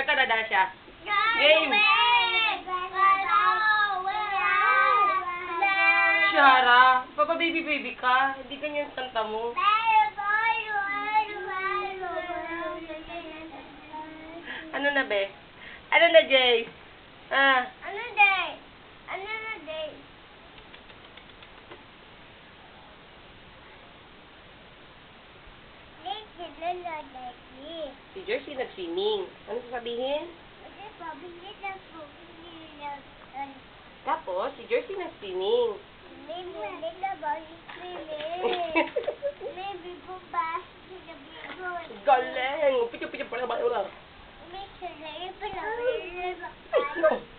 Katara na siya. Game! Shara, papa baby baby ka. Hindi ganyan kanta mo. Ano na, be? Ano na, Jay? Ah. Ano, Jay? Lady, lala, lady. si Jersey nag-swimming. Ano sasabihin? Kasi pabili na na. Tapos, si Jersey nag-swimming. Maybe nila ba swimming? Maybe po ba sila bigod? Galing! Pito-pito pala ba yun? May sila yung pala.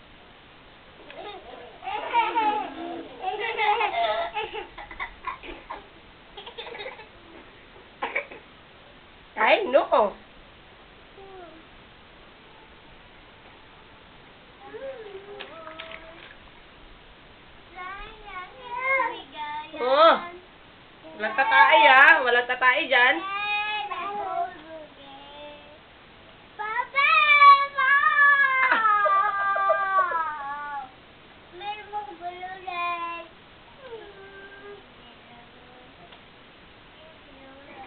Ay, no. Oh. Walang tatae ah. Walang tatae dyan. Papa! Meron mo bululan.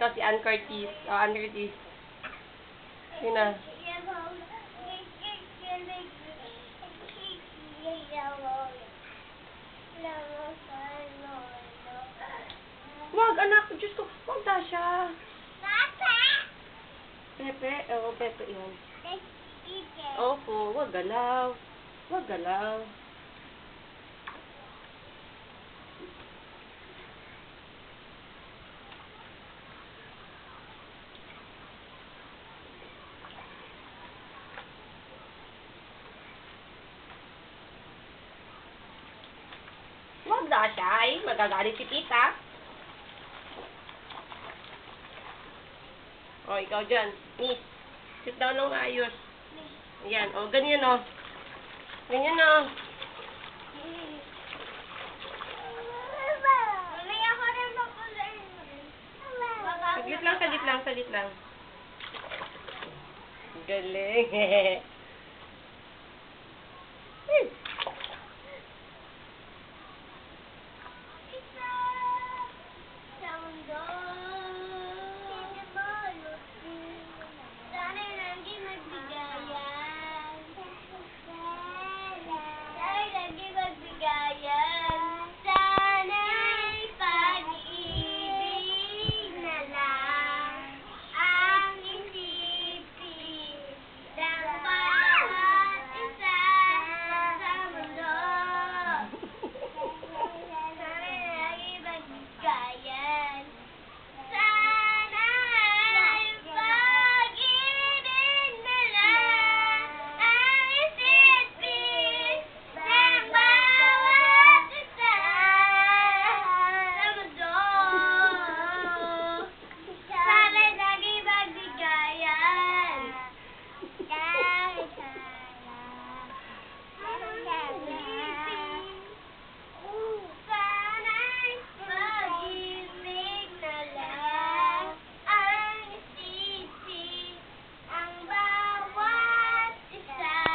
Ikaw si Ann Curtis. Oh, Ann Curtis. Yun na. Wag, anak. Diyos ko. Wag Tasha. Pepe. Oo, Pepe yun. Opo, wag galaw. Wag galaw. Wag Dasha. Ay, magagalit si tita. O, ikaw dyan. Miss. Sit down ng maayos. Ayan, o, ganyan o. Ganyan o. Saglit lang, saglit lang, saglit lang. Galing.